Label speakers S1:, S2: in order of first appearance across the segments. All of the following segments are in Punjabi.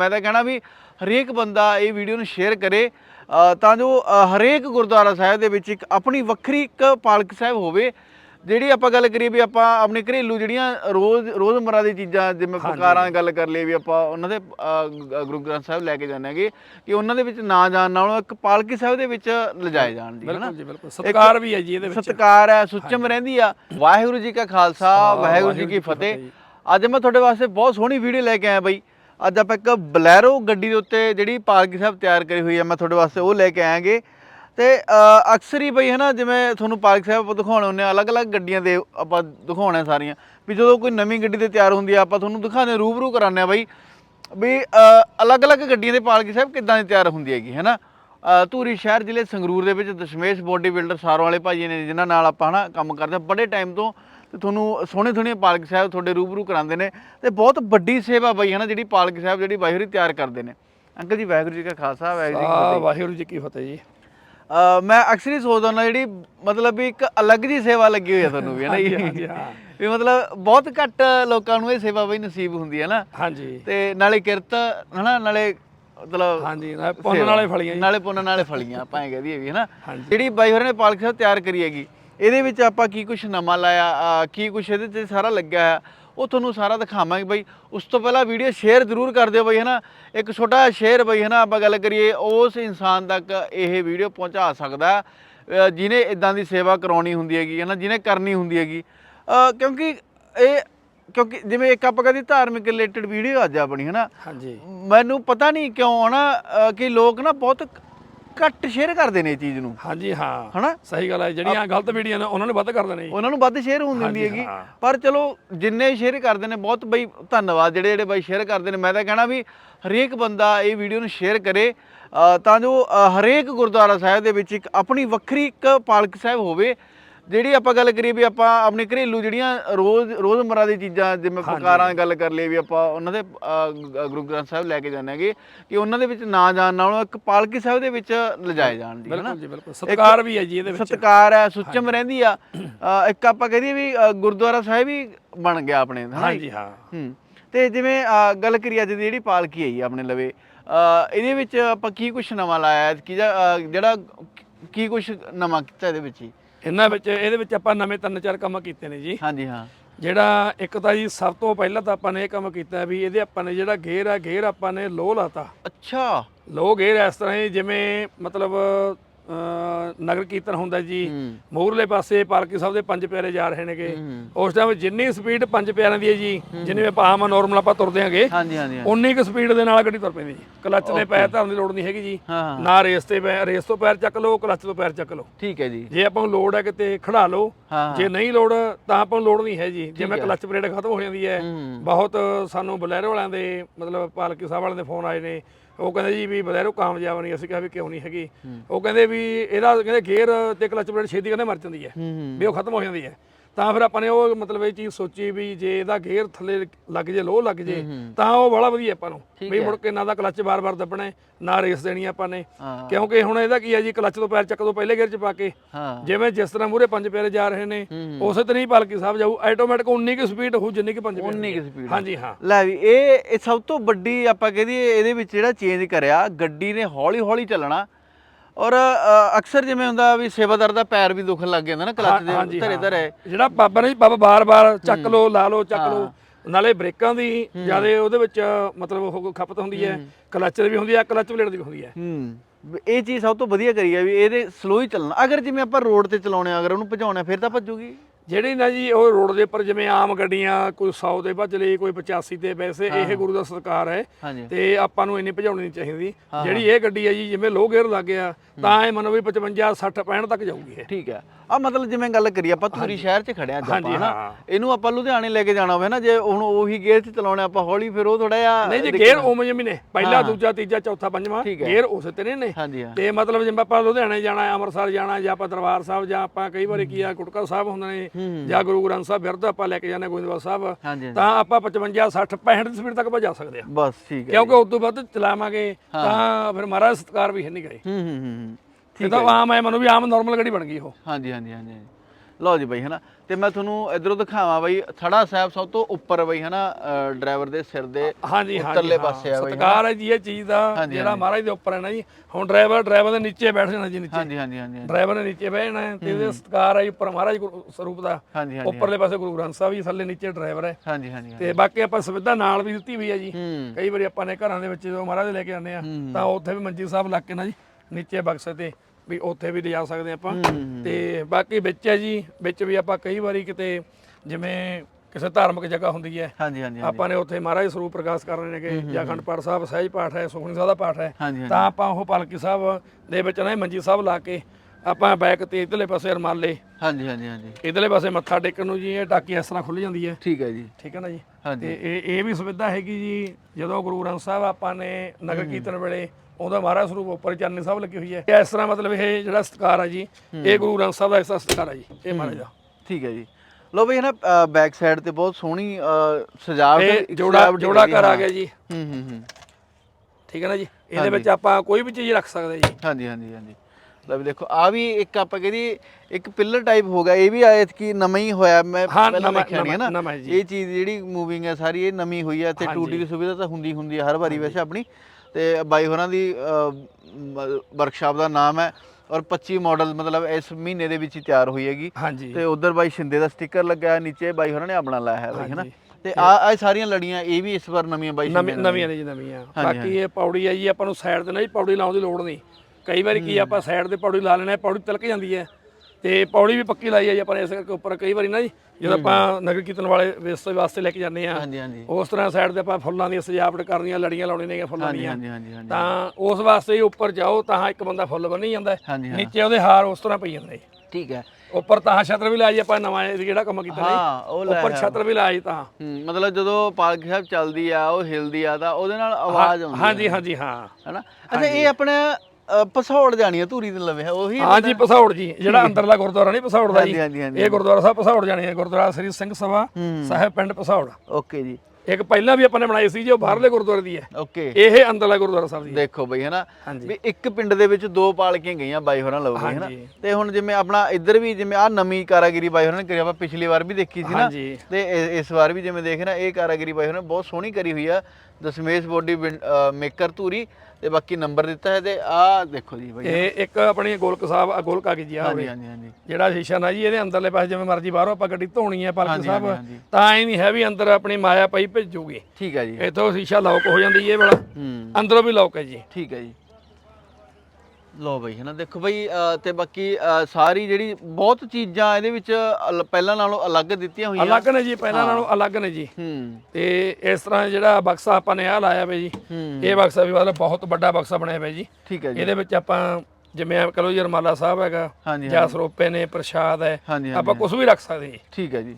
S1: ਮੈਂ ਤਾਂ ਕਹਿਣਾ ਵੀ ਹਰੇਕ ਬੰਦਾ ਇਹ ਵੀਡੀਓ ਨੂੰ ਸ਼ੇਅਰ ਕਰੇ ਤਾਂ ਜੋ ਹਰੇਕ ਗੁਰਦੁਆਰਾ ਸਾਹਿਬ ਦੇ ਵਿੱਚ ਇੱਕ ਆਪਣੀ ਵੱਖਰੀ ਇੱਕ ਪਾਲਕ ਸਾਹਿਬ ਹੋਵੇ ਜਿਹੜੀ ਆਪਾਂ ਗੱਲ ਕਰੀਏ ਵੀ ਆਪਾਂ ਆਪਣੇ ਘਰੇਲੂ ਜਿਹੜੀਆਂ ਰੋਜ਼ ਰੋਜ਼ਮਰਾ ਦੀ ਚੀਜ਼ਾਂ ਜਿਵੇਂ ਪਕਾਰਾਂ ਦੀ ਗੱਲ ਕਰ ਲਈਏ ਵੀ ਆਪਾਂ ਉਹਨਾਂ ਦੇ ਗੁਰੂ ਗ੍ਰੰਥ ਸਾਹਿਬ ਲੈ ਕੇ ਜਾਂਦੇ ਹੈਗੇ ਕਿ ਉਹਨਾਂ ਦੇ ਵਿੱਚ ਨਾ ਜਾਣ ਨਾਲੋਂ ਇੱਕ ਪਾਲਕੀ ਸਾਹਿਬ ਦੇ ਵਿੱਚ ਲਿਜਾਏ ਜਾਣ ਹਨਾ
S2: ਬਿਲਕੁਲ ਜੀ ਬਿਲਕੁਲ। ਸਤਿਕਾਰ ਵੀ ਹੈ ਜੀ ਇਹਦੇ ਵਿੱਚ।
S1: ਸਤਿਕਾਰ ਹੈ ਸੁੱਚਮ ਰਹਿੰਦੀ ਆ। ਵਾਹਿਗੁਰੂ ਜੀ ਕਾ ਖਾਲਸਾ ਵਾਹਿਗੁਰੂ ਜੀ ਕੀ ਫਤਿਹ। ਅੱਜ ਮੈਂ ਤੁਹਾਡੇ ਵਾਸਤੇ ਬਹੁਤ ਸੋਹਣੀ ਵੀਡੀਓ ਲੈ ਕੇ ਆਇਆ ਬਈ। ਅੱਜ ਆਪਾਂ ਇੱਕ ਬਲੈਰੋ ਗੱਡੀ ਦੇ ਉੱਤੇ ਜਿਹੜੀ ਪਾਲਕੀ ਸਾਹਿਬ ਤਿਆਰ ਕਰੀ ਹੋਈ ਹੈ ਮੈਂ ਤੁਹਾਡੇ ਵਾਸਤੇ ਉਹ ਲੈ ਕੇ ਆਇਆਂਗੇ ਤੇ ਅਕਸਰ ਹੀ ਬਈ ਹੈ ਨਾ ਜਿਵੇਂ ਤੁਹਾਨੂੰ ਪਾਲਕੀ ਸਾਹਿਬ ਆਪਾਂ ਦਿਖਾਉਣੇ ਹੁੰਦੇ ਆ, ਅਲੱਗ-ਅਲੱਗ ਗੱਡੀਆਂ ਦੇ ਆਪਾਂ ਦਿਖਾਉਣੇ ਸਾਰੀਆਂ। ਵੀ ਜਦੋਂ ਕੋਈ ਨਵੀਂ ਗੱਡੀ ਤੇ ਤਿਆਰ ਹੁੰਦੀ ਆ, ਆਪਾਂ ਤੁਹਾਨੂੰ ਦਿਖਾਉਂਦੇ ਰੂਬਰੂ ਕਰਾਉਂਦੇ ਆ ਬਈ, ਵੀ ਅਲੱਗ-ਅਲੱਗ ਗੱਡੀਆਂ ਦੇ ਪਾਲਕੀ ਸਾਹਿਬ ਕਿੱਦਾਂ ਦੀ ਤਿਆਰ ਹੁੰਦੀ ਹੈਗੀ ਹੈ ਨਾ ਧੂਰੀ ਸ਼ਹਿਰ ਜ਼ਿਲ੍ਹੇ ਸੰਗਰੂਰ ਦੇ ਵਿੱਚ ਦਸ਼ਮੇਸ਼ ਬੋਡੀ ਬਿਲਡਰ ਸਾਰੋਂ ਵਾਲੇ ਭਾਜੀ ਨੇ, ਜਿਨ੍ਹਾਂ ਨਾਲ ਆਪਾਂ, ਹਨਾ, ਕੰਮ ਕਰਦੇ ਹਾਂ ਬੜੇ ਟਾਈਮ ਤੋਂ ਤੇ ਤੁਹਾਨੂੰ ਸੋਹਣੇ ਸੋਹਣੇ ਪਾਲਕ ਸਾਹਿਬ ਤੁਹਾਡੇ ਰੂਬਰੂ ਕਰਾਉਂਦੇ ਨੇ ਤੇ ਬਹੁਤ ਵੱਡੀ ਸੇਵਾ ਬਈ ਹਨਾ ਜਿਹੜੀ ਪਾਲਕ ਸਾਹਿਬ ਜਿਹੜੀ ਵਾਹਿਗੁਰੂ ਤਿਆਰ ਕਰਦੇ ਨੇ। ਅੰਕਲ ਜੀ ਵਾਹਿਗੁਰੂ ਜੀ ਕਾ ਖਾਲਸਾ ਵਾਹਿਗੁਰੂ ਜੀ ਕੀ ਫਤਿਹ।
S2: ਵਾਹਿਗੁਰੂ ਜੀ ਕੀ ਫਤਿਹ ਜੀ।
S1: ਮੈਂ ਅਕਸਰ ਹੀ ਸੋਚਦਾ ਹੁੰਦਾ ਜਿਹੜੀ ਮਤਲਬ ਵੀ ਇੱਕ ਅਲੱਗ ਜੀ ਸੇਵਾ ਲੱਗੀ ਹੋਈ ਹੈ ਤੁਹਾਨੂੰ ਵੀ
S2: ਹਾਂ।
S1: ਵੀ ਮਤਲਬ ਬਹੁਤ ਘੱਟ ਲੋਕਾਂ ਨੂੰ ਇਹ ਸੇਵਾ ਬਈ ਨਸੀਬ ਹੁੰਦੀ ਹੈ ਨਾ।
S2: ਹਾਂਜੀ।
S1: ਤੇ ਨਾਲੇ ਕਿਰਤ ਹਨਾ ਨਾਲੇ ਮਤਲਬ
S2: ਹਾਂਜੀ ਨਾ ਪੁੰਨ ਵਾਲੇ ਫਲੀਆਂ
S1: ਨਾਲੇ ਪੁੰਨ ਨਾਲੇ ਫਲੀਆਂ ਆਪਾਂ ਇਹ ਕਹਦੀ ਵੀ ਹਨਾ। ਜਿਹੜੀ ਬਾਈ ਹੋਰਾਂ ਨੇ ਪਾਲਕ ਸਾਹਿਬ ਤਿਆਰ ਕਰੀ ਹੈਗੀ ਇਹਦੇ ਵਿੱਚ ਆਪਾਂ ਕੀ ਕੁਝ ਨਵਾਂ ਲਾਇਆ ਕੀ ਕੁਝ ਇਹਦੇ ਤੇ ਸਾਰਾ ਲੱਗਿਆ ਹੈ ਉਹ ਤੁਹਾਨੂੰ ਸਾਰਾ ਦਿਖਾਵਾਂਗੇ ਬਾਈ। ਉਸ ਤੋਂ ਪਹਿਲਾਂ ਵੀਡੀਓ ਸ਼ੇਅਰ ਜ਼ਰੂਰ ਕਰ ਦਿਓ ਬਾਈ ਹਨਾ? ਇੱਕ ਛੋਟਾ ਸ਼ੇਅਰ ਬਾਈ ਹਨਾ? ਆਪਾਂ ਗੱਲ ਕਰੀਏ ਉਸ ਇਨਸਾਨ ਤੱਕ ਇਹ ਵੀਡੀਓ ਪਹੁੰਚਾ ਸਕਦਾ ਜਿਹਨੇ ਇਦਾਂ ਦੀ ਸੇਵਾ ਕਰਾਉਣੀ ਹੁੰਦੀ ਹੈਗੀ ਹਨਾ? ਜਿਹਨੇ ਕਰਨੀ ਹੁੰਦੀ ਹੈਗੀ। ਕਿਉਂਕਿ ਇਹ ਕਿਉਂਕਿ ਜਿਵੇਂ ਇੱਕ ਆਪਾਂ ਕਹਿੰਦੇ ਧਾਰਮਿਕ ਰਿਲੇਟਡ ਵੀਡੀਓ ਅੱਜ ਆਪਣੀ ਹਨਾ?
S2: ਹਾਂਜੀ।
S1: ਮੈਨੂੰ ਪਤਾ ਨਹੀਂ ਕਿਉਂ ਹਨਾ? ਕਿ ਲੋਕ ਨਾ ਬਹੁਤ ਘੱਟ ਸ਼ੇਅਰ ਕਰਦੇ ਨੇ ਇਹ ਚੀਜ਼ ਨੂੰ।
S2: ਹਾਂਜੀ ਹਾਂ।
S1: ਹਨਾ?
S2: ਸਹੀ ਗੱਲ ਹੈ ਜਿਹੜੀਆਂ ਗਲਤ ਵੀਡੀਓ ਨੇ ਉਹਨਾਂ ਨੇ ਵੱਧ ਕਰ ਦੇਣੇ
S1: ਉਹਨਾਂ ਨੂੰ ਵੱਧ ਸ਼ੇਅਰ ਹੁੰਦੀ
S2: ਹਾਂਜੀ,
S1: ਹੈਗੀ। ਪਰ ਚਲੋ ਜਿੰਨੇ ਸ਼ੇਅਰ ਕਰਦੇ ਨੇ ਬਹੁਤ ਬਈ ਧੰਨਵਾਦ ਜਿਹੜੇ ਜਿਹੜੇ ਬਾਈ ਸ਼ੇਅਰ ਕਰਦੇ ਨੇ। ਮੈਂ ਤਾਂ ਕਹਿਣਾ ਵੀ ਹਰੇਕ ਬੰਦਾ ਇਹ ਵੀਡੀਓ ਨੂੰ ਸ਼ੇਅਰ ਕਰੇ। ਤਾਂ ਜੋ ਹਰੇਕ ਗੁਰਦੁਆਰਾ ਸਾਹਿਬ ਦੇ ਵਿੱਚ ਇੱਕ ਆਪਣੀ ਵੱਖਰੀ ਇੱਕ ਪਾਲਕ ਸਾਹਿਬ ਹੋਵੇ ਜਿਹੜੀ ਆਪਾਂ ਗੱਲ ਕਰੀਏ ਵੀ ਆਪਾਂ ਆਪਣੇ ਘਰੇਲੂ ਜਿਹੜੀਆਂ ਰੋਜ਼ ਰੋਜ਼ਮਰਾ ਦੀ ਚੀਜ਼ਾਂ ਜਿਵੇਂ ਪਕਾਰਾਂ ਦੀ ਗੱਲ ਕਰ ਲਈਏ ਵੀ ਆਪਾਂ ਉਹਨਾਂ ਦੇ ਗੁਰੂ ਗ੍ਰੰਥ ਸਾਹਿਬ ਲੈ ਕੇ ਜਾਂਦੇ ਹੈਗੇ ਕਿ ਉਹਨਾਂ ਦੇ ਵਿੱਚ ਨਾ ਜਾਣ ਨਾਲੋਂ ਇੱਕ ਪਾਲਕੀ ਸਾਹਿਬ ਦੇ ਵਿੱਚ ਲਿਜਾਏ ਜਾਣ ਹਨਾ?
S2: ਬਿਲਕੁਲ ਜੀ ਬਿਲਕੁਲ। ਸਤਿਕਾਰ ਵੀ ਹੈ ਜੀ ਇਹਦੇ ਵਿੱਚ।
S1: ਸਤਿਕਾਰ ਹੈ ਸੁੱਚਮ ਰਹਿੰਦੀ ਆ। ਇੱਕ ਆਪਾਂ ਕਹਦੇ ਵੀ ਗੁਰਦੁਆਰਾ ਸਾਹਿਬ ਹੀ ਬਣ ਗਿਆ ਆਪਣੇ?
S2: ਹਾਂਜੀ ਹਾਂ।
S1: ਹੂੰ। ਤੇ ਜਿਵੇਂ ਗੱਲ ਕਰੀ ਅੱਜ ਦੀ ਜਿਹੜੀ ਪਾਲਕੀ ਆਈ ਆਪਣੇ ਲਵੇ ਇਹਦੇ ਵਿੱਚ ਆਪਾਂ ਕੀ ਕੁਝ ਨਵਾਂ ਲਾਇਆ ਹੈ? ਕੀ ਜਿਹੜਾ ਕੀ ਕੁਝ ਨਵਾਂ ਕੀਤਾ ਇਹਦੇ ਵਿੱਚ ਜੀ?
S2: ਇਹਨਾਂ ਵਿੱਚ ਇਹਦੇ ਵਿੱਚ ਆਪਾਂ ਨਵੇਂ ਤਿੰਨ ਚਾਰ ਕੰਮ ਕੀਤੇ ਨੇ ਜੀ।
S1: ਹਾਂਜੀ ਹਾਂ।
S2: ਜਿਹੜਾ ਇੱਕ ਤਾਂ ਜੀ ਸਭ ਤੋਂ ਪਹਿਲਾਂ ਤਾਂ ਆਪਾਂ ਨੇ ਇਹ ਕੰਮ ਕੀਤਾ ਵੀ ਇਹਦੇ ਆਪਾਂ ਨੇ ਜਿਹੜਾ ਗੇਅਰ ਆ ਗੇਅਰ ਆਪਾਂ ਨੇ ਲੋ ਲਾਤਾ।
S1: ਅੱਛਾ।
S2: ਲੋ ਗੇਅਰ ਇਸ ਤਰ੍ਹਾਂ ਹੀ ਜਿਵੇਂ ਮਤਲਬ ਨਗਰ ਕੀਰਤਨ ਹੁੰਦਾ ਜੀ।
S1: ਹੂੰ।
S2: ਮੂਰਲੇ ਪਾਸੇ ਪਾਲਕੀ ਸਾਹਿਬ ਦੇ ਪੰਜ ਪਿਆਰੇ ਜਾ ਰਹੇ ਨੇਗੇ। ਉਸ ਟਾਈਮ ਜਿੰਨੀ ਸਪੀਡ ਪੰਜ ਪਿਆਰਿਆਂ ਦੀ ਹੈ ਜੀ ਜਿੰਨੀ ਆਪਾਂ ਆਮ ਨਾਰਮਲ ਆਪਾਂ ਤੁਰਦੇ ਆਂਗੇ
S1: ਹਾਂਜੀ ਹਾਂਜੀ ਹਾਂ।
S2: ਉਨੀ ਕੁ ਸਪੀਡ ਦੇ ਨਾਲ ਗੱਡੀ ਤੁਰ ਪੈਂਦੀ ਜੀ। ਕਲੱਚ ਦੇ ਪੈਰ ਧਰਨ ਦੀ ਲੋੜ ਨਹੀਂ ਹੈਗੀ ਜੀ। ਨਾ ਰੇਸ ਤੇ ਰੇਸ ਤੋਂ ਪੈਰ ਚੱਕ ਲਓ ਕਲੱਚ ਤੋਂ ਪੈਰ ਚੱਕ ਲਓ।
S1: ਠੀਕ ਹੈ ਜੀ।
S2: ਜੇ ਆਪਾਂ ਨੂੰ ਲੋਡ ਹੈ ਕਿਤੇ ਖੜਾ ਲਓ ਜੇ ਨਹੀਂ ਲੋਡ ਤਾਂ ਆਪਾਂ ਨੂੰ ਲੋਡ ਨਹੀਂ ਹੈ ਜੀ। ਜਿਵੇਂ ਕਲੱਚ ਪਲੇਟ ਖਤਮ ਹੋ ਜਾਂਦੀ ਹੈ
S1: ਹੂੰ।
S2: ਬਹੁਤ ਸਾਨੂੰ ਬਲੈਰੋ ਵਾਲਿਆਂ ਦੇ ਮਤਲਬ ਪਾਲਕੀ ਸਾਹਿਬ ਵਾਲਿਆਂ ਦੇ ਫੋਨ ਆਏ ਨੇ। ਉਹ ਕਹਿੰਦੇ ਜੀ ਵੀ ਬਲੈਰੋ ਕਾਮਯਾਬ ਨਹੀਂ ਅਸੀਂ ਕਿਹਾ ਵੀ ਕਿਉਂ ਨਹੀਂ ਹੈਗੀ। ਉਹ ਕਹਿੰਦੇ ਵੀ ਇਹਦਾ ਕਹਿੰਦੇ ਗੇਅਰ ਤੇ ਕਲੱਚ ਪਲੇਟ ਛੇਤੀ ਕਹਿੰਦੇ ਮਰ ਜਾਂਦੀ ਹੈ
S1: ਹੂੰ ਹੂੰ।
S2: ਵੀ ਉਹ ਖਤਮ ਹੋ ਜਾਂਦੀ ਹੈ। ਤਾਂ ਫਿਰ ਆਪਾਂ ਨੇ ਉਹ ਮਤਲਬ ਇਹ ਚੀਜ਼ ਸੋਚੀ ਵੀ ਜੇ ਇਹਦਾ ਗੇਅਰ ਥੱਲੇ ਲੱਗ ਜੇ ਲੋ ਲੱਗ ਜੇ ਤਾਂ ਉਹ ਬੜਾ ਵਧੀਆ ਆਪਾਂ ਨੂੰ। ਵੀ ਮੁੜ ਕੇ ਨਾ ਦਾ ਕਲੱਚ ਬਾਰ-ਬਾਰ ਦੱਬਣਾ ਹੈ, ਨਾ ਰੇਸ ਦੇਣੀ ਆਪਾਂ ਨੇ।
S1: ਹਾਂ।
S2: ਕਿਉਂਕਿ ਹੁਣ ਇਹਦਾ ਕੀ ਹੈ ਜੀ ਕਲੱਚ ਤੋਂ ਪੈਰ ਚੱਕ ਦੋ ਪਹਿਲੇ ਗੇਅਰ 'ਚ ਪਾ ਕੇ।
S1: ਹਾਂ।
S2: ਜਿਵੇਂ ਜਿਸ ਤਰ੍ਹਾਂ ਮੂਰੇ ਪੰਜ ਪਿਆਰੇ ਜਾ ਰਹੇ ਨੇ ਉਸੇ ਤਰ੍ਹਾਂ ਹੀ ਪਾਲਕੀ ਸਾਹਿਬ ਜਾਊ। ਆਟੋਮੈਟਿਕ ਉਨੀ ਕੁ ਸਪੀਡ ਹੋਊ ਜਿੰਨੀ ਕਿ ਪੰਜ ਪਿਆਰੇ
S1: ਉਨੀ ਕੁ
S2: ਦੀ।
S1: speed
S2: ਹਾਂਜੀ ਹਾਂ।
S1: ਲੈ ਵੀ ਇਹ ਸਭ ਤੋਂ ਵੱਡੀ ਆਪਾਂ ਕਹਦੀਏ ਇਹਦੇ ਵਿੱਚ ਜਿਹੜਾ ਚੇਂਜ ਕਰਿਆ ਗੱਡੀ ਨੇ ਹੌਲੀ ਹੌਲੀ ਚੱਲਣਾ ਔਰ ਅਕਸਰ ਜਿਵੇਂ ਹੁੰਦਾ ਵੀ ਸੇਵਾਦਾਰ ਦਾ ਪੈਰ ਵੀ ਦੁਖਣ ਲੱਗ ਜਾਂਦਾ ਨਾ ਕਲੱਚ ਦੇ ਧਰੇ। ਧਰੇ।
S2: ਜਿਹੜਾ ਬਾਬਾ ਨੇ ਬਾਬਾ ਬਾਰ-ਬਾਰ ਚੱਕ ਲੋ ਲਾ ਲੋ ਚੱਕ ਲੋ ਨਾਲੇ ਬ੍ਰੇਕਾਂ ਦੀ ਜਿਆਦੇ ਉਹਦੇ ਵਿੱਚ ਮਤਲਬ ਉਹ ਖਪਤ ਹੁੰਦੀ ਹੈ ਕਲੱਚ ਦੀ ਵੀ ਹੁੰਦੀ ਹੈ ਕਲੱਚ ਪਲੇਟ ਦੀ ਵੀ ਹੁੰਦੀ ਹੈ।
S1: ਇਹ ਚੀਜ਼ ਸਭ ਤੋਂ ਵਧੀਆ ਕਰੀ ਹੈ ਵੀ ਇਹਦੇ ਸਲੋ ਹੀ ਚੱਲਣਾ। ਅਗਰ ਜਿਵੇਂ ਆਪਾਂ ਰੋਡ ਤੇ ਚਲਾਉਣੇ ਆ, ਅਗਰ ਉਹਨੂੰ ਭਜਾਉਣਾ ਫਿਰ ਤਾਂ ਭੱਜੂਗੀ।
S2: ਜਿਹੜੀ ਨਾ ਜੀ ਉਹ ਰੋਡ ਦੇ ਉੱਪਰ ਜਿਵੇਂ ਆਮ ਗੱਡੀਆਂ ਕੋਈ 100 ਤੇ ਭੱਜ ਲਈ ਕੋਈ 85 ਤੇ ਵੈਸੇ ਇਹ ਗੁਰੂ ਦਾ ਸਤਿਕਾਰ ਹੈ। ਤੇ ਆਪਾਂ ਨੂੰ ਇੰਨੀ ਭਜਾਉਣੀ ਨਹੀਂ ਚਾਹੀਦੀ। ਜਿਹੜੀ ਇਹ ਗੱਡੀ ਹੈ ਜੀ ਜਿਵੇਂ ਲੋ ਗੇਅਰ ਲੱਗ ਗਿਆ ਤਾਂ ਇਹ ਮੰਨੋ ਵੀ 55 60 65 ਤੱਕ ਜਾਊਗੀ ਇਹ।
S1: ਠੀਕ ਹੈ। ਆ ਮਤਲਬ ਜਿਵੇਂ ਗੱਲ ਕਰੀ ਆਪਾਂ ਧੂਰੀ ਸ਼ਹਿਰ 'ਚ ਖੜਿਆ ਅੱਜ ਆਪਾਂ ਹਨਾ। ਇਹਨੂੰ ਆਪਾਂ ਲੁਧਿਆਣੇ ਲੈ ਕੇ ਜਾਣਾ ਹੋਵੇ ਨਾ ਜੇ ਹੁਣ ਉਹੀ ਗੇਅਰ 'ਚ ਚਲਾਉਣਾ ਆਪਾਂ ਹੌਲੀ ਫਿਰ ਉਹ ਥੋੜਾ ਜਿਹਾ
S2: ਨਹੀਂ ਜੀ ਗੇਅਰ ਉਵੇਂ ਜਿਵੇਂ ਨੇ। ਪਹਿਲਾ ਦੂਜਾ ਤੀਜਾ ਚੌਥਾ ਪੰਜਵਾਂ। ਗੇਅਰ ਉਸੇ ਤਰ੍ਹਾਂ ਨੇ। ਤੇ ਮਤਲਬ ਜਿਵੇਂ ਆਪਾਂ ਲੁਧਿਆਣੇ ਜਾਣਾ ਅੰਮ੍ਰਿਤਸਰ ਜਾਣਾ ਜਾਂ ਆਪਾਂ ਦਰਬਾਰ ਸਾਹਿਬ ਜਾਂ ਆਪਾਂ ਕਈ ਵਾਰੀ ਕੀ ਆ ਗੁਟਕਾ ਸਾਹਿਬ ਹੁੰਦੇ ਨੇ ਜਾਂ ਗੁਰੂ ਗ੍ਰੰਥ ਸਾਹਿਬ ਬਿਰਧ ਆਪਾਂ ਲੈ ਕੇ ਜਾਂਦੇ ਗੋਬਿੰਦਵਾਲ ਸਾਹਿਬ। ਤਾਂ ਆਪਾਂ 55 60 65 ਦੀ ਸਪੀਡ ਤੱਕ ਭਜਾ ਸਕਦੇ ਆ
S1: ਬਸ ਠੀਕ ਹੈ
S2: ਕਿਉਂਕਿ ਉਸ ਤੋਂ ਵੱਧ ਚਲਾਵਾਂਗੇ ਤਾਂ ਫਿਰ ਮਹਾਰਾਜ ਸਤਕਾਰ ਵੀ ਹੈ ਨਹੀਂ ਗਏ
S1: ਹੂੰ ਹੂੰ ਹੂੰ ਹੂੰ।
S2: ਇਹ ਤਾਂ ਆਮ ਹੈ ਮਨੋ ਵੀ ਆਮ ਨਾਰਮਲ ਗੱਡੀ ਬਣ ਗਈ ਉਹ।
S1: ਹਾਂਜੀ ਹਾਂਜੀ ਹਾਂਜੀ। ਲਓ ਜੀ ਬਾਈ ਹਨਾ? ਤੇ ਮੈਂ ਤੁਹਾਨੂੰ ਇਧਰੋਂ ਦਿਖਾਵਾਂ ਬਾਈ ਥੜਾ ਸਾਹਿਬ ਸਭ ਤੋਂ ਉੱਪਰ ਬਾਈ ਹਨਾ? ਡਰਾਈਵਰ ਦੇ ਸਿਰ ਦੇ
S2: ਹਾਂਜੀ
S1: ਉੱਤਰਲੇ। ਪਾਸੇ ਆ ਬਾਈ,
S2: ਸਤਿਕਾਰ ਹੈ ਜੀ ਇਹ ਚੀਜ਼ ਦਾ ਜਿਹੜਾ ਮਹਾਰਾਜ ਦੇ ਉੱਪਰ ਹੈ ਨਾ ਜੀ। ਹੁਣ ਡਰਾਈਵਰ ਡਰਾਈਵਰ ਦੇ ਨੀਚੇ ਬੈਠ ਜਾਣਾ ਜੀ ਨੀਚੇ।
S1: ਹਾਂਜੀ ਹਾਂਜੀ ਹਾਂਜੀ
S2: ਡਰਾਈਵਰ ਨੇ ਨੀਚੇ ਹੈ ਤੇ ਇਹਦੇ ਸਤਿਕਾਰ ਹੈ ਉੱਪਰ ਮਹਾਰਾਜ ਸਰੂਪ ਦਾ।
S1: ਹਾਂਜੀ ਹਾਂਜੀ
S2: ਉੱਪਰਲੇ ਪਾਸੇ ਗੁਰੂ ਗ੍ਰੰਥ ਸਾਹਿਬ ਜੀ ਥੱਲੇ ਨੀਚੇ ਡਰਾਈਵਰ ਹੈ।
S1: ਹਾਂਜੀ ਹਾਂਜੀ
S2: ਤੇ ਬਾਕੀ ਆਪਾਂ ਸੁਵਿਧਾ ਨਾਲ ਵੀ ਦਿੱਤੀ ਹੋਈ ਹੈ ਜੀ। ਕਈ ਵਾਰੀ ਆਪਾਂ ਨੇ ਘਰਾਂ ਦੇ ਵਿੱਚ ਜਦੋਂ ਮਹਾਰਾਜ ਦੇ ਲੈ ਕੇ ਆਉਂਦੇ ਆ ਤਾਂ ਉੱਥੇ ਵੀ ਮੰਜੀ ਸਾਹਿਬ ਲੱਗ ਕੇ ਨਾ ਜੀ ਨੀਚੇ ਬਕਸੇ ਤੇ ਵੀ ਉੱਥੇ ਵੀ ਲਿਜਾ ਸਕਦੇ ਆਪਾਂ। ਤੇ ਬਾਕੀ ਵਿੱਚ ਹੈ ਜੀ ਵਿੱਚ ਵੀ ਆਪਾਂ ਕਈ ਵਾਰੀ ਕਿਤੇ ਜਿਵੇਂ ਕਿਸੇ ਧਾਰਮਿਕ ਜਗ੍ਹਾ ਹੁੰਦੀ ਹੈ।
S1: ਹਾਂਜੀ ਹਾਂਜੀ
S2: ਆਪਾਂ ਨੇ ਉੱਥੇ ਮਹਾਰਾਜ ਸਰੂਪ ਪ੍ਰਕਾਸ਼ ਕਰਨੇ ਨੇਗੇ ਜਾਂ ਅਖੰਡ ਪਾਠ ਸਾਹਿਬ ਸਹਿਜ ਪਾਠ ਹੈ ਸੁਖਮਨੀ ਸਾਹਿਬ ਦਾ ਪਾਠ ਹੈ। ਤਾਂ ਆਪਾਂ ਉਹ ਪਾਲਕੀ ਸਾਹਿਬ ਦੇ ਵਿੱਚ ਨਾ ਮੰਜੀ ਸਾਹਿਬ ਲਾ ਕੇ ਆਪਾਂ ਬੈਕ ਤੇ ਇਧਰਲੇ ਪਾਸੇ ਰਮਾਲੇ
S1: ਹਾਂਜੀ ਹਾਂਜੀ ਹਾਂਜੀ।
S2: ਇਧਰਲੇ ਪਾਸੇ ਮੱਥਾ ਟੇਕਣ ਨੂੰ ਜੀ ਇਹ ਟਾਕੀ ਇਸ ਤਰ੍ਹਾਂ ਖੁੱਲ ਜਾਂਦੀ ਹੈ।
S1: ਠੀਕ ਹੈ ਜੀ।
S2: ਠੀਕ ਹੈ ਨਾ ਜੀ? ਤੇ ਇਹ ਇਹ ਵੀ ਸੁਵਿਧਾ ਹੈਗੀ ਜੀ ਜਦੋਂ ਗੁਰੂ ਗ੍ਰੰਥ ਸਾਹਿਬ ਆਪਾਂ ਨੇ ਨਗਰ ਕੀਰਤਨ ਵੇਲੇ ਉਹਦਾ ਮਹਾਰਾਜ ਸਰੂਪ ਉੱਪਰ ਚਰਨੀ ਸਾਹਿਬ ਲੱਗੀ ਹੋਈ ਹੈ। ਇਸ ਤਰ੍ਹਾਂ ਮਤਲਬ ਇਹ ਜਿਹੜਾ ਸਤਕਾਰ ਹੈ ਜੀ ਇਹ ਗੁਰੂ ਗ੍ਰੰਥ ਸਾਹਿਬ ਦਾ ਇਸ ਸਤਕਾਰ ਹੈ ਜੀ ਇਹ ਮਹਾਰਾਜ ਦਾ।
S1: ਠੀਕ ਹੈ ਜੀ। ਲਓ ਬਈ ਹਨਾ ਬੈਕ ਸਾਈਡ ਤੇ ਬਹੁਤ ਸੋਹਣੀ ਸਜਾਵਟ
S2: ਇਹ ਜੋੜਾ ਜੋੜਾ ਘਰ ਆ। ਗਿਆ ਜੀ।
S1: ਹੂੰ ਹੂੰ ਹੂੰ।
S2: ਠੀਕ ਹੈ ਨਾ ਜੀ? ਇਹਦੇ ਵਿੱਚ ਆਪਾਂ ਕੋਈ ਵੀ ਚੀਜ਼ ਰੱਖ ਸਕਦੇ ਜੀ।
S1: ਹਾਂਜੀ ਹਾਂਜੀ ਹਾਂਜੀ। ਲਓ ਵੀ ਦੇਖੋ ਆ ਵੀ ਇੱਕ ਆਪਾਂ ਕਹਿੰਦੀ ਇੱਕ ਪਿੱਲਰ ਟਾਈਪ ਹੋ ਗਿਆ। ਇਹ ਵੀ ਆਇਤ ਕੀ ਨਵਾਂ ਹੀ ਹੋਇਆ। ਮੈਂ ਪਹਿਲਾਂ ਦੇਖਿਆ ਨਹੀਂ ਹੈ ਨਾ। ਇਹ ਚੀਜ਼ ਜਿਹੜੀ ਮੂਵਿੰਗ ਹੈ ਸਾਰੀ ਇਹ ਨਵੀਂ ਹੋਈ ਹੈ। ਤੇ 2D ਦੀ ਸੁਵਿਧਾ ਤਾਂ ਹੁੰਦੀ ਹੁੰਦੀ ਹੈ। ਹਰ ਵਾਰੀ ਵੈਸੇ ਆਪਣੀ ਤੇ ਬਾਈ ਹੋਰਾਂ ਦੀ ਵਰਕਸ਼ਾਪ ਦਾ ਨਾਮ ਹੈ ਔਰ 25 ਮਾਡਲ ਮਤਲਬ ਇਸ ਮਹੀਨੇ ਦੇ ਵਿੱਚ ਹੀ ਤਿਆਰ ਹੋਈ ਹੈਗੀ। ਤੇ ਉਧਰ ਬਾਈ ਸ਼ਿੰਦੇ ਦਾ ਸਟicker ਲੱਗਾ ਹੈ ਨੀਚੇ ਬਾਈ ਹੋਰਾਂ ਨੇ ਆਪਣਾ ਲਾਇਆ ਹੈ ਬਾਈ ਹਨਾ। ਤੇ ਆ ਆ ਸਾਰੀਆਂ ਲੜੀਆਂ ਇਹ ਵੀ ਇਸ ਵਾਰ ਨਵੀਆਂ ਬਾਈ
S2: ਨਵੀਆਂ ਨੇ ਜੀ ਨਵੀਆਂ। ਬਾਕੀ ਇਹ ਪੌੜੀ ਹੈ ਜੀ ਆਪਾਂ ਨੂੰ ਸਾਈਡ ਤੇ ਨਾ ਜੀ ਪੌੜੀ ਲਾਉਣ ਦੀ ਲੋੜ ਨਹੀਂ। ਕਈ ਵਾਰੀ ਕੀ ਆਪਾਂ ਸਾਈਡ ਤੇ ਪੌੜੀ ਲਾ ਲੈਣਾ ਪੌੜੀ ਤਿਲਕ ਜਾਂਦੀ ਹੈ। ਤੇ ਪੌੜੀ ਵੀ ਪੱਕੀ ਲਾਈ ਹੈ ਜੀ ਆਪਾਂ ਨੇ ਇਸ ਕਰਕੇ ਉੱਪਰ ਕਈ ਵਾਰੀ ਨਾ ਜੀ ਜਦੋਂ ਆਪਾਂ ਨਗਰ ਕੀਰਤਨ ਵਾਲੇ ਵਿਸਤੇ ਵਾਸਤੇ ਲੈ ਕੇ ਜਾਂਦੇ ਆ
S1: ਹਾਂਜੀ ਹਾਂਜੀ।
S2: ਉਸ ਤਰ੍ਹਾਂ ਸਾਈਡ ਤੇ ਆਪਾਂ ਫੁੱਲਾਂ ਦੀ ਸਜਾਵਟ ਕਰਨੀਆਂ ਲੜੀਆਂ ਲਾਉਣੀਆਂ ਨੇ ਫੁੱਲਾਂ ਦੀਆਂ। ਤਾਂ ਉਸ ਵਾਸਤੇ ਹੀ ਉੱਪਰ ਜਾਓ ਤਾਂ ਇੱਕ ਬੰਦਾ ਫੁੱਲ ਬੰਨੀ ਜਾਂਦਾ। ਨੀਚੇ ਉਹਦੇ ਹਾਰ ਉਸ ਤਰ੍ਹਾਂ ਪਈ ਜਾਂਦੇ।
S1: ਠੀਕ ਹੈ।
S2: ਉੱਪਰ ਤਾਂ ਛਤਰ ਵੀ ਜੀ ਆਪਾਂ ਨਵਾਂ ਜਿਹੜਾ ਕੰਮ ਕੀਤਾ ਨਹੀਂ।
S1: ਹਾਂ
S2: ਉੱਪਰ ਛਤਰ ਵੀ ਜੀ ਤਾਂ।
S1: ਮਤਲਬ ਜਦੋਂ ਪਾਲਕੀ ਸਾਹਿਬ ਚੱਲਦੀ ਆ ਉਹ ਹਿਲਦੀ ਆ ਤਾਂ ਉਹਦੇ ਨਾਲ ਆਵਾਜ਼ ਆਉਂਦੀ
S2: ਹਾਂਜੀ ਹਾਂਜੀ ਹੈ।
S1: ਹਨਾ? ਅੱਛਾ ਇਹ ਆਪਣੇ ਅ, ਪਸੌੜ ਜਾਣੀ ਆ ਧੂਰੀ ਦੇ ਲਵੇ ਹੈ ਉਹੀ
S2: ਹਾਂ ਜੀ ਪਸੌੜ ਜੀ ਜਿਹੜਾ ਅੰਦਰਲਾ ਗੁਰਦੁਆਰਾ ਨਹੀਂ ਪਸੌੜ ਦਾ ਜੀ।
S1: ਹਾਂਜੀ ਹਾਂਜੀ ਹਾਂਜੀ।
S2: ਇਹ ਗੁਰਦੁਆਰਾ ਸਾਹਿਬ ਪਸੌੜ ਜਾਣੇ ਆ ਗੁਰਦੁਆਰਾ ਸ੍ਰੀ ਸਿੰਘ ਸਭਾ ਸਾਹਿਬ ਪਿੰਡ ਪਸੌੜ।
S1: ਓਕੇ ਜੀ।
S2: ਇੱਕ ਪਹਿਲਾਂ ਵੀ ਆਪਾਂ ਨੇ ਬਣਾਈ ਸੀ ਜੀ ਉਹ ਬਾਹਰਲੇ ਗੁਰਦੁਆਰੇ ਦੀ ਹੈ।
S1: ਓਕੇ।
S2: ਇਹ ਅੰਦਰਲਾ ਗੁਰਦੁਆਰਾ ਸਾਹਿਬ ਹੈ।
S1: ਦੇਖੋ ਬਈ ਹਨਾ। ਵੀ ਇੱਕ ਪਿੰਡ ਦੇ ਵਿੱਚ ਦੋ ਪਾਲਕੀਆਂ ਗਈਆਂ ਬਾਈ ਹੋਰਾਂ ਲਵੇ ਹਨਾ। ਤੇ ਹੁਣ ਜਿਵੇਂ ਆਪਣਾ ਇੱਧਰ ਵੀ ਜਿਵੇਂ ਆ ਨਵੀਂ ਕਾਰਾਗਰੀ ਬਾਈ ਹੋਰਾਂ ਨੇ ਕਰੀ ਆਪਾਂ ਪਿਛਲੀ ਵਾਰ ਵੀ ਦੇਖੀ ਸੀ ਨਾ? ਤੇ ਇਸ ਵਾਰ ਵੀ ਜਿਵੇਂ ਦੇਖ ਨਾ ਇਹ ਕਾਰਾਗਰੀ ਬਾਈ ਹੋਰਾਂ ਨੇ ਬਹੁਤ ਸੋਹਣੀ ਕਰੀ ਹੋਈ ਆ। ਦਸ਼ਮੇਸ਼ ਬੋਡੀ ਮੇਕਰ ਧੂਰੀ ਤੇ ਬਾਕੀ ਨੰਬਰ ਦਿੱਤਾ ਹੈ ਤੇ ਆ ਦੇਖੋ ਜੀ ਬਾਈ
S2: ਇਹ ਇੱਕ ਆਪਣੀ ਗੋਲਕ ਸਾਹਿਬ ਆ ਗੋਲਕ ਆ ਗਈ ਜੀ ਆ
S1: ਹਾਂਜੀ ਹਾਂਜੀ
S2: ਜਿਹੜਾ ਸ਼ੀਸ਼ਾ ਨਾ ਜੀ ਇਹਦੇ ਅੰਦਰਲੇ ਪਾਸੇ ਜਿਵੇਂ ਮਰਜ਼ੀ ਬਾਹਰੋਂ ਆਪਾਂ ਗੱਡੀ ਧੋਣੀ ਹੈ ਪਾਲਕੀ ਸਾਹਿਬ। ਤਾਂ ਇਹ ਨਹੀਂ ਹੈ ਵੀ ਅੰਦਰ ਆਪਣੀ ਮਾਇਆ ਪਈ ਭੇਜੂਗੀ।
S1: ਠੀਕ ਹੈ ਜੀ।
S2: ਇੱਥੋਂ ਸ਼ੀਸ਼ਾ ਲੌਕ ਹੋ ਜਾਂਦੀ ਇਹ ਵਾਲਾ।
S1: ਹੂੰ।
S2: ਅੰਦਰੋਂ ਵੀ ਲੌਕ ਹੈ ਜੀ।
S1: ਠੀਕ ਹੈ ਜੀ। ਲੋ ਬਈ ਹਨਾ ਦੇਖੋ ਬਈ ਤੇ ਬਾਕੀ ਸਾਰੀ ਜਿਹੜੀ ਬਹੁਤ ਚੀਜ਼ਾਂ ਇਹਦੇ ਵਿੱਚ ਪਹਿਲਾਂ ਨਾਲੋਂ ਅਲੱਗ ਦਿੱਤੀਆਂ ਹੋਈਆਂ।
S2: ਅਲੱਗ ਨੇ ਜੀ ਪਹਿਲਾਂ ਨਾਲੋਂ ਅਲੱਗ ਨੇ ਜੀ।
S1: ਹੂੰ।
S2: ਤੇ ਇਸ ਤਰ੍ਹਾਂ ਜਿਹੜਾ ਬਕਸਾ ਆਪਾਂ ਨੇ ਆ ਲਾਇਆ ਵੇ ਜੀ ਇਹ ਬਕਸਾ ਵੀ ਮਤਲਬ ਬਹੁਤ ਵੱਡਾ ਬਕਸਾ ਬਣਿਆ ਹੋਇਆ ਜੀ।
S1: ਠੀਕ ਹੈ ਜੀ।
S2: ਇਹਦੇ ਵਿੱਚ ਆਪਾਂ ਜਿਵੇਂ ਆ ਕਹ ਲਓ ਜੀ ਰਮਾਲਾ ਸਾਹਿਬ ਹੈਗਾ ਜਾਂ ਸਰੋਪੇ ਨੇ ਪ੍ਰਸ਼ਾਦ ਹੈ ਆਪਾਂ ਕੁਝ ਵੀ ਰੱਖ ਸਕਦੇ ਜੀ।
S1: ਠੀਕ ਹੈ ਜੀ।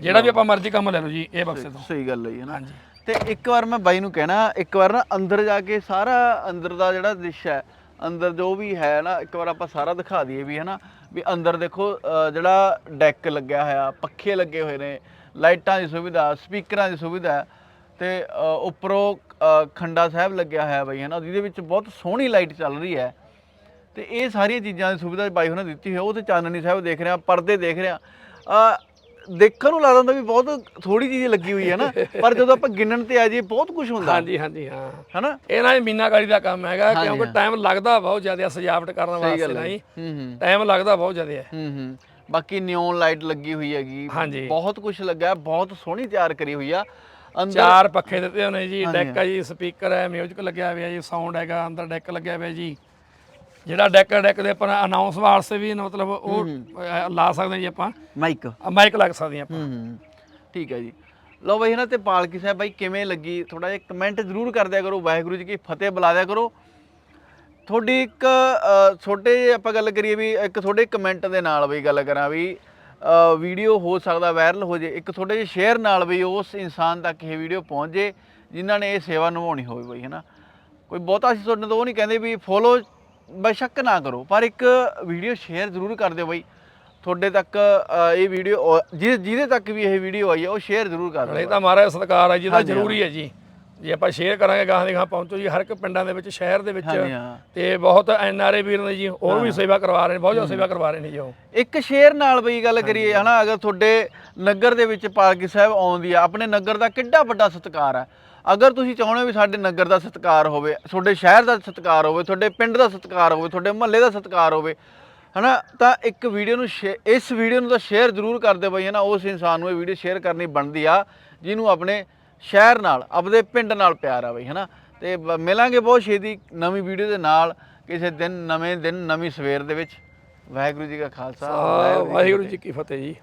S2: ਜਿਹੜਾ ਵੀ ਆਪਾਂ ਮਰਜ਼ੀ ਕੰਮ ਲੈ ਲਓ ਜੀ ਇਹ ਬਕਸੇ ਤੋਂ।
S1: ਸਹੀ ਗੱਲ ਹੈ ਜੀ ਹਨਾ
S2: ਹਾਂਜੀ।
S1: ਤੇ ਇੱਕ ਵਾਰ ਮੈਂ ਬਾਈ ਨੂੰ ਕਹਿਣਾ ਇੱਕ ਵਾਰ ਨਾ ਅੰਦਰ ਜਾ ਕੇ ਸਾਰਾ ਅੰਦਰ ਦਾ ਜਿਹੜਾ ਦ੍ਰਿਸ਼ ਹੈ ਅੰਦਰ ਜੋ ਵੀ ਹੈ ਨਾ ਇੱਕ ਵਾਰ ਆਪਾਂ ਸਾਰਾ ਦਿਖਾ ਦਈਏ ਵੀ ਹਨਾ ਵੀ ਅੰਦਰ ਦੇਖੋ ਅ, ਜਿਹੜਾ ਡੈਕ ਲੱਗਿਆ ਹੋਇਆ ਪੱਖੇ ਲੱਗੇ ਹੋਏ ਨੇ ਲਾਈਟਾਂ ਦੀ ਸੁਵਿਧਾ ਸਪੀਕਰਾਂ ਦੀ ਸੁਵਿਧਾ ਹੈ ਤੇ ਅ, ਉੱਪਰੋਂ ਅ, ਖੰਡਾ ਸਾਹਿਬ ਲੱਗਿਆ ਹੋਇਆ ਬਈ ਹਨਾ ਜਿਹਦੇ ਵਿੱਚ ਬਹੁਤ ਸੋਹਣੀ ਲਾਈਟ ਚੱਲ ਰਹੀ ਹੈ। ਤੇ ਇਹ ਸਾਰੀਆਂ ਚੀਜ਼ਾਂ ਦੀ ਸੁਵਿਧਾ ਬਾਈ ਉਹਨਾਂ ਦਿੱਤੀ ਹੋਈ ਹੈ ਉਹ ਤੇ ਚਾਨਣੀ ਸਾਹਿਬ ਦੇਖ ਰਿਹਾ ਪਰਦੇ ਦੇਖ ਰਿਹਾ। ਆ ਦੇਖਣ ਨੂੰ ਲੱਗਦਾ ਹੁੰਦਾ ਵੀ ਬਹੁਤ ਥੋੜੀ ਚੀਜ਼ ਲੱਗੀ ਹੋਈ ਹੈ ਨਾ ਪਰ ਜਦੋਂ ਆਪਾਂ ਗਿਣਨ ਤੇ ਆ ਜਾਈਏ ਬਹੁਤ ਕੁਝ ਹੁੰਦਾ।
S2: ਹਾਂਜੀ ਹਾਂਜੀ ਹਾਂ।
S1: ਹਨਾ?
S2: ਇਹ ਨਾ ਮੀਨਾਕਾਰੀ ਦਾ ਕੰਮ ਹੈਗਾ ਕਿਉਂਕਿ ਟਾਈਮ ਲੱਗਦਾ ਬਹੁਤ ਜ਼ਿਆਦਾ ਸਜਾਵਟ ਕਰਨ ਵਾਸਤੇ ਨਾ ਜੀ।
S1: ਹੂੰ ਹੂੰ।
S2: ਟਾਈਮ ਲੱਗਦਾ ਬਹੁਤ ਜ਼ਿਆਦਾ ਹੈ।
S1: ਹੂੰ ਹੂੰ। ਬਾਕੀ ਨਿਓਨ ਲਾਈਟ ਲੱਗੀ ਹੋਈ ਹੈਗੀ। ਬਹੁਤ ਕੁਝ ਲੱਗਾ ਬਹੁਤ ਸੋਹਣੀ ਤਿਆਰ ਕਰੀ ਹੋਈ ਆ। ਅੰਦਰ
S2: ਚਾਰ ਪੱਖੇ ਦਿੱਤੇ ਹੋਣੇ ਜੀ ਡੈਕ ਹੈ। ਜੀ ਸਪੀਕਰ ਹੈ ਮਿਊਜ਼ਿਕ ਲੱਗਿਆ ਹੋਇਆ ਜੀ ਸਾਊਂਡ ਹੈਗਾ ਅੰਦਰ ਡੈਕ ਲੱਗਿਆ ਹੋਇਆ ਜੀ। ਜਿਹੜਾ ਡੈਕ ਡੈਕ ਦੇ ਆਪਾਂ ਅਨਾਉਂਸ ਵਾਸਤੇ ਵੀ ਮਤਲਬ ਉਹ ਅਹ, ਲਾ ਸਕਦੇ ਜੀ ਆਪਾਂ।
S1: ਮਾਈਕ
S2: ਮਾਈਕ ਲੱਗ ਸਕਦੇ ਆਪਾਂ।
S1: ਹੂੰ ਹੂੰ। ਠੀਕ ਹੈ ਜੀ। ਲਓ ਬਈ ਨਾ ਤੇ ਪਾਲਕੀ ਸਾਹਿਬ ਬਾਈ ਕਿਵੇਂ ਲੱਗੀ? ਥੋੜਾ ਜਿਹਾ ਕਮੈਂਟ ਜ਼ਰੂਰ ਕਰ ਦਿਆ ਕਰੋ ਵਾਹਿਗੁਰੂ ਜੀ ਕੀ ਫਤਿਹ ਬੁਲਾ ਦਿਆ ਕਰੋ। ਤੁਹਾਡੀ ਇੱਕ ਅ, ਛੋਟੇ ਜਿਹੇ ਆਪਾਂ ਗੱਲ ਕਰੀਏ ਵੀ ਇੱਕ ਤੁਹਾਡੇ ਕਮੈਂਟ ਦੇ ਨਾਲ ਬਈ ਗੱਲ ਕਰਾਂ ਵੀ ਵੀਡੀਓ ਹੋ ਸਕਦਾ ਵਾਇਰਲ ਹੋ ਜੇ। ਇੱਕ ਤੁਹਾਡੇ ਜਿਹੇ ਸ਼ੇਅਰ ਨਾਲ ਵੀ ਉਸ ਇਨਸਾਨ ਤੱਕ ਇਹ ਵੀਡੀਓ ਪਹੁੰਚ ਜੇ ਜਿਨ੍ਹਾਂ ਨੇ ਇਹ ਸੇਵਾ ਨਿਭਾਉਣੀ ਹੋਵੇ ਬਈ ਹਨਾ। ਕੋਈ ਬਹੁਤਾ ਅਸੀਂ ਤੁਹਾਡੇ ਤੋਂ ਉਹ ਨਹੀਂ ਕਹਿੰਦੇ ਵੀ ਫੋਲੋ ਬੇਸ਼ੱਕ ਨਾ ਕਰੋ ਪਰ ਇੱਕ ਵੀਡੀਓ ਸ਼ੇਅਰ ਜ਼ਰੂਰ ਕਰ ਦਿਓ ਬਈ। ਤੁਹਾਡੇ ਤੱਕ ਇਹ ਵੀਡੀਓ ਜਿਹਦੇ ਤੱਕ ਵੀ ਇਹ ਵੀਡੀਓ ਆਈ ਹੈ ਉਹ ਸ਼ੇਅਰ ਜ਼ਰੂਰ ਕਰ
S2: ਇਹ
S1: ਦਿਓ
S2: ਤਾਂ ਮਹਾਰਾਜ ਸਤਕਾਰ ਹੈ ਜਿਹਦਾ ਜ਼ਰੂਰੀ ਹੈ ਜੀ। ਜੇ ਆਪਾਂ ਸ਼ੇਅਰ ਕਰਾਂਗੇ ਗਾਹਾਂ ਦੇ ਗਾਹਾਂ ਪਹੁੰਚੋ ਜੀ ਹਰ ਇੱਕ ਪਿੰਡਾਂ ਦੇ ਵਿੱਚ ਸ਼ਹਿਰ ਦੇ ਵਿੱਚ। ਤੇ ਬਹੁਤ ਐਨ ਆਰ ਆਈ ਵੀਰ ਨੇ ਜੀ ਹੋਰ ਵੀ ਸੇਵਾ ਕਰਵਾ ਰਹੇ ਨੇ ਬਹੁਤ ਜ਼ਿਆਦਾ ਸੇਵਾ ਕਰਵਾ ਰਹੇ ਨੇ ਜੀ ਉਹ।
S1: ਇੱਕ ਸ਼ੇਰ ਨਾਲ ਬਈ ਗੱਲ ਕਰੀਏ ਹਨਾ ਅਗਰ ਤੁਹਾਡੇ ਨਗਰ ਦੇ ਵਿੱਚ ਪਾਲਕੀ ਸਾਹਿਬ ਆਉਂਦੀ ਆ ਆਪਣੇ ਨਗਰ ਦਾ ਕਿੱਡਾ ਵੱਡਾ ਸਤਿਕਾਰ ਹੈ। ਅਗਰ ਤੁਸੀਂ ਚਾਹੁੰਦੇ ਹੋ ਵੀ ਸਾਡੇ ਨਗਰ ਦਾ ਸਤਿਕਾਰ ਹੋਵੇ ਤੁਹਾਡੇ ਸ਼ਹਿਰ ਦਾ ਸਤਿਕਾਰ ਹੋਵੇ ਤੁਹਾਡੇ ਪਿੰਡ ਦਾ ਸਤਿਕਾਰ ਹੋਵੇ ਤੁਹਾਡੇ ਮੁਹੱਲੇ ਦਾ ਸਤਿਕਾਰ ਹੋਵੇ ਹਨਾ ਤਾਂ ਇੱਕ ਵੀਡੀਓ ਨੂੰ ਇਸ ਵੀਡੀਓ ਨੂੰ ਤਾਂ ਸ਼ੇਅਰ ਜ਼ਰੂਰ ਕਰਦੇ ਬਈ ਹਨਾ ਉਸ ਇਨਸਾਨ ਨੂੰ ਇਹ ਵੀਡੀਓ ਸ਼ੇਅਰ ਕਰਨੀ ਬਣਦੀ ਆ ਜਿਹਨੂੰ ਆਪਣੇ ਸ਼ਹਿਰ ਨਾਲ ਆਪਣੇ ਪਿੰਡ ਨਾਲ ਪਿਆਰ ਆ ਬਈ ਹਨਾ। ਤੇ ਮਿਲਾਂਗੇ ਬਹੁਤ ਛੇਤੀ ਨਵੀਂ ਵੀਡੀਓ ਦੇ ਨਾਲ ਕਿਸੇ ਦਿਨ ਨਵੇਂ ਦਿਨ ਨਵੀਂ ਸਵੇਰ ਦੇ ਵਿੱਚ। ਵਾਹਿਗੁਰੂ ਜੀ ਕਾ ਖਾਲਸਾ
S2: ਵਾਹਿਗੁਰੂ ਜੀ ਕੀ ਫਤਿਹ ਜੀ।